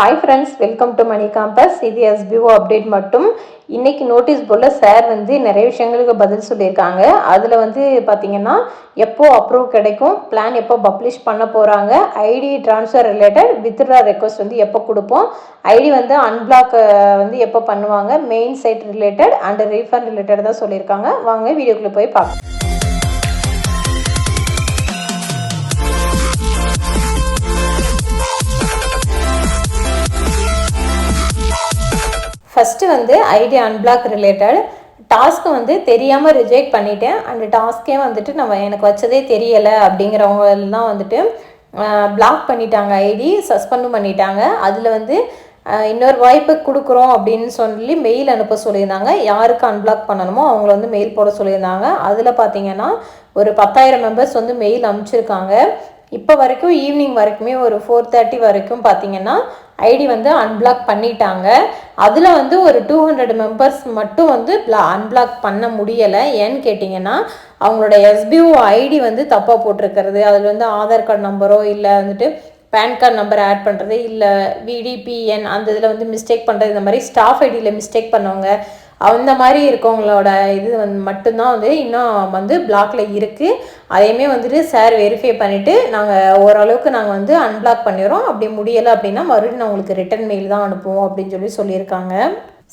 Hi friends welcome to money compass இது SPO update மட்டும். இன்னைக்கு நோட்டீஸ் போர்டில் சார் வந்து நிறைய விஷயங்களுக்கு பதில் சொல்லியிருக்காங்க. அதில் வந்து பார்த்தீங்கன்னா எப்போ அப்ரூவ் கிடைக்கும் பிளான் எப்போ பப்ளிஷ் பண்ண போகிறாங்க ID transfer related withdraw request வந்து எப்போ கொடுப்போம் ஐடி வந்து அன்பிளாக் வந்து எப்போ பண்ணுவாங்க main site related and refund related தான் சொல்லியிருக்காங்க. வாங்க வீடியோக்குள்ளே போய் பார்க்கலாம். ஃபஸ்ட்டு வந்து ஐடி அன்பிளாக் ரிலேட்டட் டாஸ்க்கை வந்து தெரியாமல் ரிஜெக்ட் பண்ணிட்டேன். அந்த டாஸ்க்கே வந்துட்டு நம்ம எனக்கு வச்சதே தெரியலை அப்படிங்கிறவங்கலாம் வந்துட்டு பிளாக் பண்ணிட்டாங்க. ஐடி சஸ்பெண்டும் பண்ணிட்டாங்க. அதில் வந்து இன்னொரு வாய்ப்பு கொடுக்குறோம் அப்படின்னு சொல்லி மெயில் அனுப்ப சொல்லியிருந்தாங்க. யாருக்கு அன்பிளாக் பண்ணணுமோ அவங்கள வந்து மெயில் போட சொல்லியிருந்தாங்க. அதில் பார்த்தீங்கன்னா ஒரு பத்தாயிரம் மெம்பர்ஸ் வந்து மெயில் அனுப்பிச்சிருக்காங்க. இப்போ வரைக்கும் ஈவினிங் வரைக்குமே ஒரு ஃபோர் தேர்ட்டி வரைக்கும் பார்த்தீங்கன்னா ஐடி வந்து அன்பிளாக் பண்ணிட்டாங்க. அதில் வந்து ஒரு டூ ஹண்ட்ரட் மெம்பர்ஸ் மட்டும் வந்து அன்பிளாக் பண்ண முடியலை. ஏன்னு கேட்டிங்கன்னா அவங்களோட எஸ்பிஓ ஐடி வந்து தப்பாக போட்டிருக்கிறது. அதில் வந்து ஆதார் கார்டு நம்பரோ இல்லை வந்துட்டு பேன் கார்டு நம்பர் ஆட் பண்ணுறது இல்லை. விடிபிஎன் அந்த இதில் வந்து மிஸ்டேக் பண்ணுறது இந்த மாதிரி ஸ்டாஃப் ஐடியில் மிஸ்டேக் பண்ணவங்க. அந்த மாதிரி இருக்கவங்களோட இது வந்து மட்டும்தான் வந்து இன்னும் வந்து பிளாக்ல இருக்குது அதையுமே வந்துட்டு சார் வெரிஃபை பண்ணிவிட்டு நாங்கள் ஓரளவுக்கு நாங்கள் வந்து அன்பிளாக் பண்ணிடுறோம். அப்படி முடியலை அப்படின்னா மறுபடியும் நான் உங்களுக்கு ரிட்டன் மெயில் தான் அனுப்புவோம் அப்படின்னு சொல்லி சொல்லியிருக்காங்க.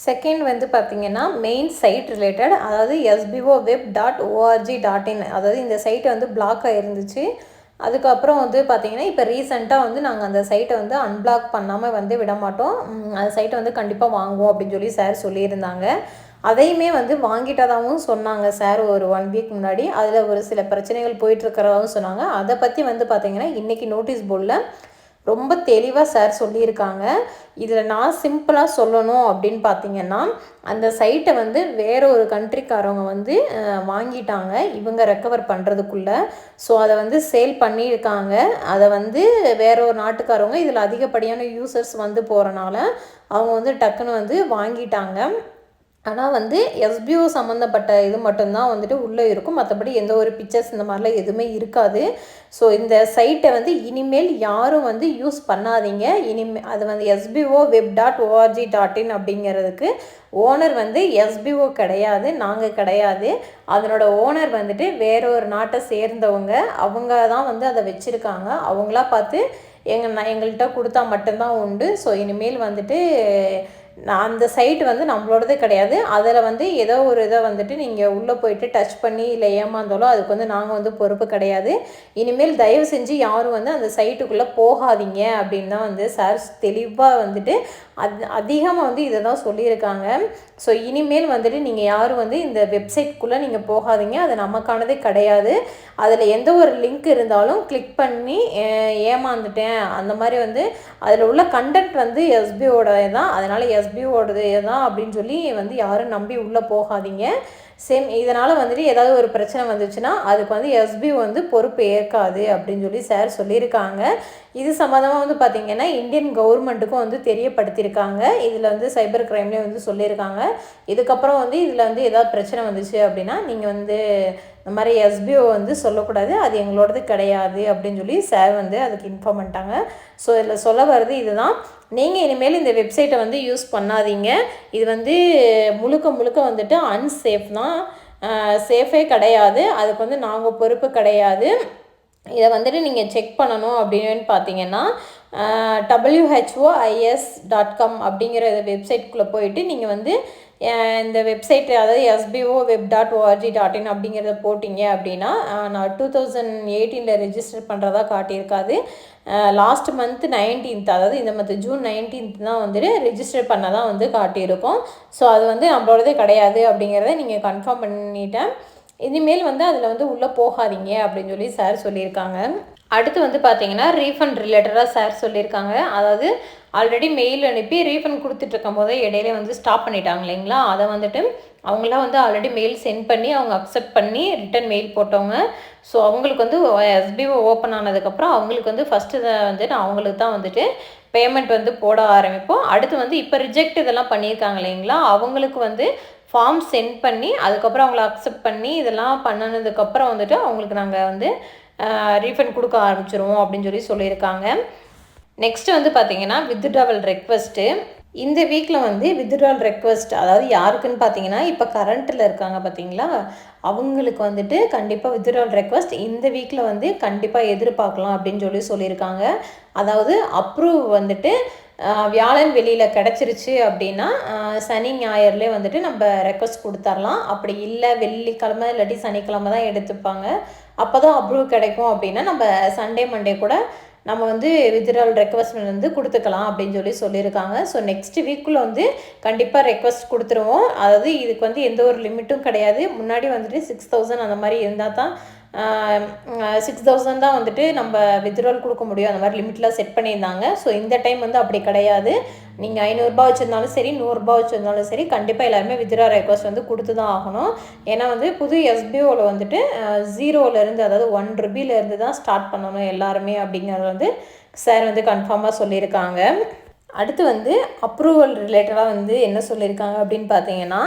செகண்ட் வந்து பார்த்தீங்கன்னா மெயின் சைட் ரிலேட்டட் அதாவது SPO web dot ORG dot in அதாவது இந்த சைட்டு வந்து பிளாக் இருந்துச்சு அதுக்கப்புறம் வந்து பார்த்திங்கன்னா இப்போ ரீசெண்டாக வந்து நாங்கள் அந்த சைட்டை வந்து அன்பிளாக் பண்ணாமல் வந்து விட மாட்டோம். அந்த சைட்டை வந்து கண்டிப்பாக வாங்குவோம் அப்படின்னு சொல்லி சார் சொல்லியிருந்தாங்க. அதையுமே வந்து வாங்கிட்டதாகவும் சொன்னாங்க சார் ஒரு ஒன் வீக் முன்னாடி. அதில் ஒரு சில பிரச்சனைகள் போயிட்டுருக்கிறதாகவும் சொன்னாங்க. அதை பற்றி வந்து பார்த்திங்கன்னா இன்றைக்கி நோட்டீஸ் போர்டில் ரொம்ப தெளிவாக சார் சொல்லியிருக்காங்க. இதில் நான் சிம்பிளாக சொல்லணும் அப்படின்னு பார்த்தீங்கன்னா அந்த சைட்டை வந்து வேற ஒரு கண்ட்ரிக்காரவங்க வந்து வாங்கிட்டாங்க. இவங்க ரெக்கவர் பண்ணுறதுக்குள்ளே ஸோ அதை வந்து சேல் பண்ணியிருக்காங்க. அதை வந்து வேற ஒரு நாட்டுக்காரவங்க இதில் அதிகப்படியான யூசர்ஸ் வந்து போகிறனால அவங்க வந்து டக்குன்னு வந்து வாங்கிட்டாங்க. ஆனால் வந்து எஸ்பிஓ சம்மந்தப்பட்ட இது மட்டும்தான் வந்துட்டு உள்ளே இருக்கும். மற்றபடி எந்த ஒரு பிக்சர்ஸ் இந்த மாதிரிலாம் எதுவுமே இருக்காது. ஸோ இந்த சைட்டை வந்து இனிமேல் யாரும் வந்து யூஸ் பண்ணாதீங்க. இனிமே அது வந்து SPO web dot ORG dot in அப்படிங்கிறதுக்கு ஓனர் வந்து எஸ்பிஓ கிடையாது நாங்கள் கிடையாது. அதனோட ஓனர் வந்துட்டு வேற ஒரு நாட்டை சேர்ந்தவங்க. அவங்க தான் வந்து அதை வச்சுருக்காங்க. அவங்களா பார்த்து எங்கள் நான் எங்கள்கிட்ட கொடுத்தா மட்டும்தான் உண்டு. ஸோ இனிமேல் வந்துட்டு நான் அந்த சைட் வந்து நம்மளோடது கிடையாது. அதில் வந்து ஏதோ ஒரு இதை வந்துட்டு நீங்கள் உள்ளே போயிட்டு டச் பண்ணி இல்லை ஏமாந்தாலும் அதுக்கு வந்து நாங்கள் வந்து பொறுப்பு கிடையாது. இனிமேல் தயவு செஞ்சு யாரும் வந்து அந்த சைட்டுக்குள்ளே போகாதீங்க அப்படின்னு தான் வந்து சார் தெளிவாக வந்துட்டு அது அதிகமாக வந்து இதை தான் சொல்லியிருக்காங்க. ஸோ இனிமேல் வந்துட்டு நீங்கள் யாரும் வந்து இந்த வெப்சைட்குள்ளே நீங்கள் போகாதீங்க. அது நமக்கானதே கிடையாது. அதில் எந்த ஒரு லிங்க் இருந்தாலும் கிளிக் பண்ணி ஏமாந்துட்டேன். அந்த மாதிரி வந்து அதில் உள்ள கண்டென்ட் வந்து எஸ்பிஓட தான் அதனால் எஸ்பிஓடது தான் அப்படின்னு சொல்லி வந்து யாரும் நம்பி உள்ளே போகாதீங்க. சேம் இதனால் வந்துட்டு ஏதாவது ஒரு பிரச்சனை வந்துச்சுன்னா அதுக்கு வந்து எஸ்பி வந்து பொறுப்பு ஏற்காது அப்படின்னு சொல்லி சார் சொல்லியிருக்காங்க. இது சம்மந்தமாக வந்து பார்த்திங்கன்னா இந்தியன் கவர்மெண்ட்டுக்கும் வந்து தெரியப்படுத்தியிருக்காங்க. இதில் வந்து சைபர் க்ரைம்லேயும் வந்து சொல்லியிருக்காங்க. இதுக்கப்புறம் வந்து இதில் வந்து ஏதாவது பிரச்சனை வந்துச்சு அப்படின்னா நீங்கள் வந்து இந்த மாதிரி எஸ்பிஓ வந்து சொல்லக்கூடாது அது எங்களோடது கிடையாது அப்படின்னு சொல்லி சார் வந்து அதுக்கு இன்ஃபார்ம் பண்ணிட்டாங்க. ஸோ இதில் சொல்ல வர்றது இதுதான். நீங்கள் இனிமேல் இந்த வெப்சைட்டை வந்து யூஸ் பண்ணாதீங்க. இது வந்து முழுக்க முழுக்க வந்துட்டு அன்சேஃப் தான். சேஃபே கிடையாது. அதுக்கு வந்து நாங்கள் பொறுப்பு கிடையாது. இதை வந்துட்டு நீங்கள் செக் பண்ணணும் அப்படின்னு பார்த்தீங்கன்னா டபிள்யூஹெச்ஓஐஎஸ் டாட் காம் அப்படிங்கிற வெப்சைட்குள்ளே போயிட்டு நீங்கள் வந்து இந்த வெப்சைட் அதாவது SPO web dot ORG dot in அப்படிங்கிறத போட்டிங்க அப்படின்னா நான் டூ தௌசண்ட் எயிட்டீனில் ரெஜிஸ்டர் பண்ணுறதா காட்டியிருக்காது. லாஸ்ட் மந்த் நைன்டீன்த் அதாவது இந்த மந்த் ஜூன் நைன்டீன்த் தான் வந்துட்டு ரெஜிஸ்டர் பண்ண தான் வந்து காட்டியிருக்கோம். ஸோ அது வந்து நம்மளோடதே கிடையாது அப்படிங்கிறத நீங்கள் கன்ஃபார்ம் பண்ணிட்டேன். இனிமேல் வந்து அதில் வந்து உள்ளே போகாதீங்க அப்படின்னு சொல்லி சார் சொல்லியிருக்காங்க. அடுத்து வந்து பார்த்தீங்கன்னா ரீஃபண்ட் ரிலேட்டடாக சார் சொல்லியிருக்காங்க. அதாவது ஆல்ரெடி மெயில் அனுப்பி ரீஃபண்ட் கொடுத்துட்ருக்கும் போதே இடையில வந்து ஸ்டாப் பண்ணிட்டாங்க இல்லைங்களா? அதை வந்துட்டு அவங்களாம் வந்து ஆல்ரெடி மெயில் சென்ட் பண்ணி அவங்க அக்செப்ட் பண்ணி ரிட்டன் மெயில் போட்டவங்க. ஸோ அவங்களுக்கு வந்து எஸ்பிஓ ஓப்பன் ஆனதுக்கப்புறம் அவங்களுக்கு வந்து ஃபஸ்ட்டு வந்துட்டு அவங்களுக்கு தான் வந்துட்டு பேமெண்ட் வந்து போட ஆரம்பிப்போம். அடுத்து வந்து இப்போ ரிஜெக்ட் இதெல்லாம் பண்ணியிருக்காங்க இல்லைங்களா? அவங்களுக்கு வந்து ஃபார்ம் சென்ட் பண்ணி அதுக்கப்புறம் அவங்கள அக்செப்ட் பண்ணி இதெல்லாம் பண்ணினதுக்கப்புறம் வந்துட்டு அவங்களுக்கு நாங்கள் வந்து ரீஃபண்ட் கொடுக்க ஆரம்பிச்சிருவோம் அப்படின்னு சொல்லி சொல்லியிருக்காங்க. நெக்ஸ்ட் வந்து பார்த்தீங்கன்னா வித்ட்ராவல் ரெக்வஸ்ட்டு இந்த வீக்கில் வந்து வித்ட்ரால் ரெக்வஸ்ட் அதாவது யாருக்குன்னு பார்த்தீங்கன்னா இப்போ கரண்ட்டில் இருக்காங்க பார்த்தீங்களா அவங்களுக்கு வந்துட்டு கண்டிப்பாக வித்ட்ரால் ரெக்வஸ்ட் இந்த வீக்கில் வந்து கண்டிப்பாக எதிர்பார்க்கலாம் அப்படின்னு சொல்லி சொல்லியிருக்காங்க. அதாவது அப்ரூவ் வந்துட்டு வியாழன் வெளியில் கிடச்சிருச்சு அப்படின்னா சனி ஞாயிறுலே வந்துட்டு நம்ம ரெக்வஸ்ட் கொடுத்துர்லாம். அப்படி இல்லை வெள்ளிக்கிழமை இல்லாட்டி சனிக்கிழமை தான் எடுத்துப்பாங்க. அப்போ தான் அப்ரூவ் கிடைக்கும் அப்படின்னா நம்ம சண்டே மண்டே கூட நம்ம வந்து வித்ட்ரால் ரெக்வஸ்ட்மெண்ட் வந்து கொடுத்துக்கலாம் அப்படின்னு சொல்லி சொல்லியிருக்காங்க. ஸோ நெக்ஸ்ட் வீக்குள்ளே வந்து கண்டிப்பாக ரெக்வஸ்ட் கொடுத்துருவோம். அதாவது இதுக்கு வந்து எந்த ஒரு லிமிட்டும் கிடையாது. முன்னாடி வந்துட்டு சிக்ஸ் தௌசண்ட் அந்த மாதிரி இருந்தால் தான் சிக்ஸ் தௌசண்ட் தான் வந்துட்டு நம்ம வித்ட்ரால் கொடுக்க முடியும். அந்த மாதிரி லிமிட்லாம் செட் பண்ணியிருந்தாங்க. ஸோ இந்த டைம் வந்து அப்படி கிடையாது. நீங்கள் ஐநூறுரூபா வச்சுருந்தாலும் சரி நூறுரூபா வச்சுருந்தாலும் சரி கண்டிப்பாக எல்லாருமே வித்ட்ரா ரெக்வஸ்ட் வந்து கொடுத்து தான் ஆகணும். ஏன்னா வந்து புது எஸ்பிஓவில் வந்துட்டு ஜீரோவிலேருந்து அதாவது ஒன் ருபிலேருந்து தான் ஸ்டார்ட் பண்ணணும் எல்லாருமே அப்படிங்கிறது வந்து சார் வந்து கன்ஃபார்மாக சொல்லியிருக்காங்க. அடுத்து வந்து அப்ரூவல் ரிலேட்டடாக வந்து என்ன சொல்லியிருக்காங்க அப்படின்னு பார்த்தீங்கன்னா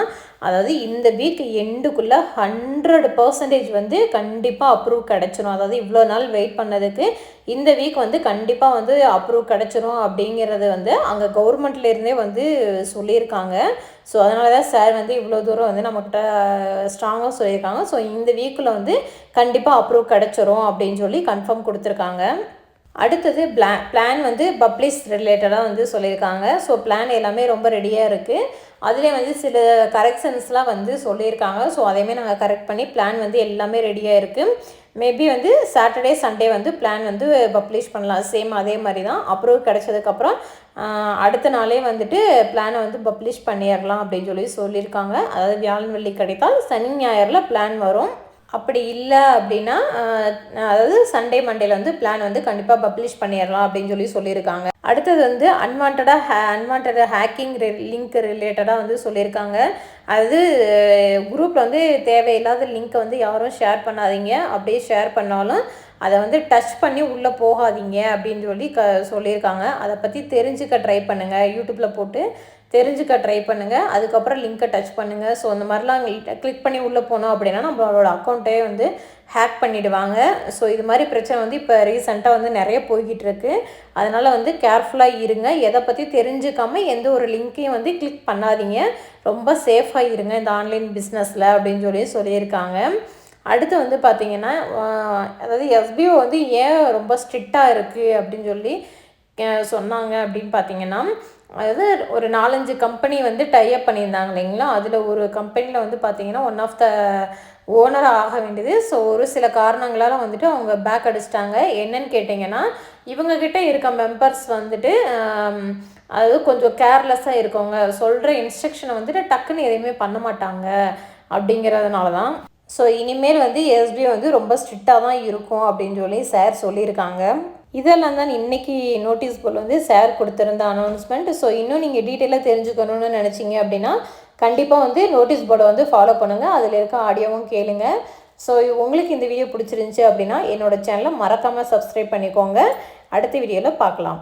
அதாவது இந்த வீக் எண்டுக்குள்ளே ஹண்ட்ரட் பர்சன்டேஜ் வந்து கண்டிப்பாக அப்ரூவ் கிடச்சிரும். அதாவது இவ்வளோ நாள் வெயிட் பண்ணதுக்கு இந்த வீக் வந்து கண்டிப்பாக வந்து அப்ரூவ் கிடச்சிரும் அப்படிங்கிறது வந்து அங்கே கவர்மெண்ட்லேருந்தே வந்து சொல்லியிருக்காங்க. ஸோ அதனால தான் சார் வந்து இவ்வளோ தூரம் வந்து நம்மக்கிட்ட ஸ்ட்ராங்காக சொல்லியிருக்காங்க. ஸோ இந்த வீக்கில் வந்து கண்டிப்பாக அப்ரூவ் கிடச்சிரும் அப்படின்னு சொல்லி கன்ஃபார்ம் கொடுத்துருக்காங்க. அடுத்தது பிளா பிளான் வந்து பப்ளிஷ் ரிலேட்டடாக வந்து சொல்லியிருக்காங்க. ஸோ பிளான் எல்லாமே ரொம்ப ரெடியாக இருக்குது அதிலே வந்து சில கரெக்ஷன்ஸ்லாம் வந்து சொல்லியிருக்காங்க. ஸோ அதையுமே நாங்கள் கரெக்ட் பண்ணி பிளான் வந்து எல்லாமே ரெடியாக இருக்குது மேபி வந்து சாட்டர்டே சண்டே வந்து பிளான் வந்து பப்ளிஷ் பண்ணலாம். சேம் அதே மாதிரி தான். அப்ரூவ் கிடச்சதுக்கப்புறம் அடுத்த நாளே வந்துட்டு பிளானை வந்து பப்ளிஷ் பண்ணிடலாம் அப்படின்னு சொல்லி சொல்லியிருக்காங்க. அதாவது வியாழன் வெள்ளி கிடைத்தால் சனி ஞாயிறில் பிளான் வரும். அப்படி இல்லை அப்படின்னா அதாவது சண்டே மண்டேல வந்து பிளான் வந்து கண்டிப்பாக பப்ளிஷ் பண்ணிடலாம் அப்படின்னு சொல்லி சொல்லியிருக்காங்க அடுத்தது வந்து அன்வான்டாக ஹே அன்வான்ட் ஹேக்கிங் லிங்க் ரிலேட்டடாக வந்து சொல்லியிருக்காங்க அது குரூப்பில் வந்து தேவையில்லாத லிங்க்கை வந்து யாரும் ஷேர் பண்ணாதீங்க. அப்படியே ஷேர் பண்ணாலும் அதை வந்து டச் பண்ணி உள்ளே போகாதீங்க அப்படின்னு சொல்லி க சொல்லியிருக்காங்க அதை பற்றி தெரிஞ்சுக்க ட்ரை பண்ணுங்கள் யூடியூப்பில் போட்டு தெரிஞ்சுக்க ட்ரை பண்ணுங்கள் அதுக்கப்புறம் லிங்க்கை டச் பண்ணுங்கள் ஸோ அந்த மாதிரிலாம் கிளிக் பண்ணி உள்ளே போனோம் அப்படின்னா நம்மளோட அக்கௌண்ட்டே வந்து ஹேக் பண்ணிவிடுவாங்க ஸோ இது மாதிரி பிரச்சனை வந்து இப்போ ரீசெண்டாக வந்து நிறைய போய்கிட்டு இருக்கு. அதனால் வந்து கேர்ஃபுல்லாக இருங்க. எதை பற்றி தெரிஞ்சுக்காமல் எந்த ஒரு லிங்க்கையும் வந்து கிளிக் பண்ணாதீங்க. ரொம்ப சேஃபாக இருங்க இந்த ஆன்லைன் பிஸ்னஸில் அப்படின்னு சொல்லி சொல்லியிருக்காங்க. அடுத்து வந்து பார்த்திங்கன்னா அதாவது எஸ்பிஓ வந்து ஏன் ரொம்ப ஸ்ட்ரிக்டாக இருக்குது அப்படின்னு சொல்லி சொன்னாங்க அப்படின்னு பார்த்தீங்கன்னா அதாவது ஒரு நாலஞ்சு கம்பெனி வந்து டைப் பண்ணியிருந்தாங்க இல்லைங்களா? அதில் ஒரு கம்பெனியில் வந்து பார்த்திங்கன்னா ஒன் ஆஃப் த ஓனர் ஆக வேண்டியது. ஸோ ஒரு சில காரணங்களால் வந்துட்டு அவங்க பேக் அடிச்சிட்டாங்க. என்னன்னு கேட்டிங்கன்னா இவங்கக்கிட்ட இருக்க மெம்பர்ஸ் வந்துட்டு அதாவது கொஞ்சம் கேர்லெஸ்ஸாக இருக்கவங்க. சொல்கிற இன்ஸ்ட்ரக்ஷனை வந்துட்டு டக்குன்னு எதையுமே பண்ண மாட்டாங்க அப்படிங்கிறதுனால தான் ஸோ இனிமேல் வந்து எஸ்பிஐ வந்து ரொம்ப ஸ்ட்ரிக்டாக தான் இருக்கும் அப்படின்னு சொல்லி சார் சொல்லியிருக்காங்க. இதெல்லாம் தான் இன்றைக்கி நோட்டீஸ் போல் வந்து சார் கொடுத்துருந்த அனௌன்ஸ்மெண்ட் ஸோ இன்னும் நீங்கள் டீட்டெயிலாக தெரிஞ்சுக்கணும்னு நினச்சிங்க அப்படின்னா கண்டிப்பாக வந்து நோட்டீஸ் போர்டை வந்து ஃபாலோ பண்ணுங்கள் அதில் இருக்க ஆடியோவும் கேளுங்க. ஸோ உங்களுக்கு இந்த வீடியோ பிடிச்சிருந்துச்சி அப்படின்னா என்னோடய சேனலை மறக்காமல் சப்ஸ்கிரைப் பண்ணிக்கோங்க. அடுத்த வீடியோவில் பார்க்கலாம்.